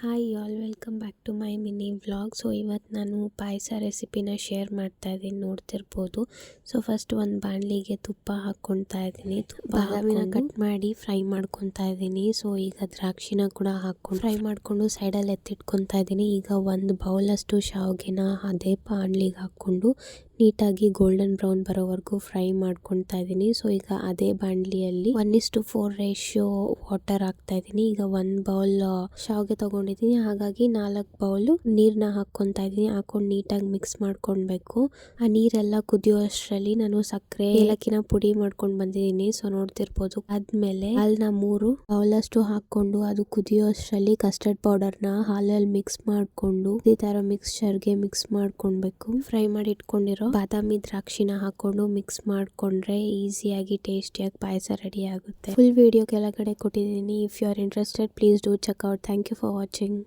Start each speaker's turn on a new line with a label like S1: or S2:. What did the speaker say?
S1: Hi all welcome back to my mini vlog so ಇವತ್ತು ನಾನು ಪಾಯಸ ರೆಸಿಪಿನ ಶೇರ್ ಮಾಡ್ತಾ ಇದ್ದೀನಿ. ನೋಡ್ತಿರ್ಬೋದು. ಸೊ ಫಸ್ಟ್ ಒಂದು ಬಾಣಲಿಗೆ ತುಪ್ಪ ಹಾಕ್ಕೊಳ್ತಾ ಇದ್ದೀನಿ. ಬಾದಾಮಿನ ಕಟ್ ಮಾಡಿ ಫ್ರೈ ಮಾಡ್ಕೊತಾ ಇದ್ದೀನಿ. ಸೊ ಈಗ ದ್ರಾಕ್ಷಿನ ಕೂಡ ಹಾಕ್ಕೊಂಡು ಫ್ರೈ ಮಾಡಿಕೊಂಡು ಸೈಡಲ್ಲಿ ಎತ್ತಿಟ್ಕೊತಾ ಇದ್ದೀನಿ. ಈಗ ಒಂದು ಬೌಲಷ್ಟು ಶಾವ್ಗೆನ ಅದೇ ಬಾಣಲಿಗೆ ಹಾಕ್ಕೊಂಡು ನೀಟಾಗಿ ಗೋಲ್ಡನ್ ಬ್ರೌನ್ ಬರೋವರೆಗೂ ಫ್ರೈ ಮಾಡ್ಕೊತಾ ಇದ್ದೀನಿ. ಸೊ ಈಗ ಅದೇ ಬಾಂಡ್ಲಿಯಲ್ಲಿ one is to four ratio water ಹಾಕ್ತಾ ಇದ್ದೀನಿ. ಈಗ ಒನ್ ಬೌಲ್ ಶಾವ್ಗೆ ತಗೊಂಡಿದ್ದೀನಿ. ಹಾಗಾಗಿ ನಾಲ್ಕು ಬೌಲ್ ನೀರ್ನ ಹಾಕೊಂತ ಇದ್ದೀನಿ. ಹಾಕೊಂಡು ನೀಟಾಗಿ ಮಿಕ್ಸ್ ಮಾಡ್ಕೊಳ್ಬೇಕು. ಆ ನೀರೆಲ್ಲ ಕುದಿಯೋ ಅಷ್ಟರಲ್ಲಿ ನಾನು ಸಕ್ಕರೆ, ಏಲಕ್ಕಿನ ಪುಡಿ ಮಾಡ್ಕೊಂಡು ಬಂದಿದ್ದೀನಿ. ಸೊ ನೋಡ್ತಿರ್ಬೋದು. ಆದ್ಮೇಲೆ ಹಾಲ್ನ ಮೂರು ಬೌಲ್ ಅಷ್ಟು ಹಾಕೊಂಡು ಅದು ಕುದಿಯೋ ಅಷ್ಟರಲ್ಲಿ ಕಸ್ಟರ್ಡ್ ಪೌಡರ್ನ ಹಾಲಲ್ಲಿ ಮಿಕ್ಸ್ ಮಾಡ್ಕೊಂಡು ಈ ತರ ಮಿಕ್ಸ್ಚರ್ಗೆ ಮಿಕ್ಸ್ ಮಾಡ್ಕೊಳ್ಬೇಕು. ಫ್ರೈ ಮಾಡಿ ಇಟ್ಕೊಂಡಿರೋ ಬಾದಾಮಿ ದ್ರಾಕ್ಷಿನ ಹಾಕೊಂಡು ಮಿಕ್ಸ್ ಮಾಡ್ಕೊಂಡ್ರೆ ಈಸಿಯಾಗಿ ಟೇಸ್ಟಿಯಾಗಿ ಪಾಯಸ ರೆಡಿ ಆಗುತ್ತೆ. ಫುಲ್ ವಿಡಿಯೋ ಕೆಳಗಡೆ ಕೊಟ್ಟಿದ್ದೀನಿ. If you are interested please do check out thank you for watching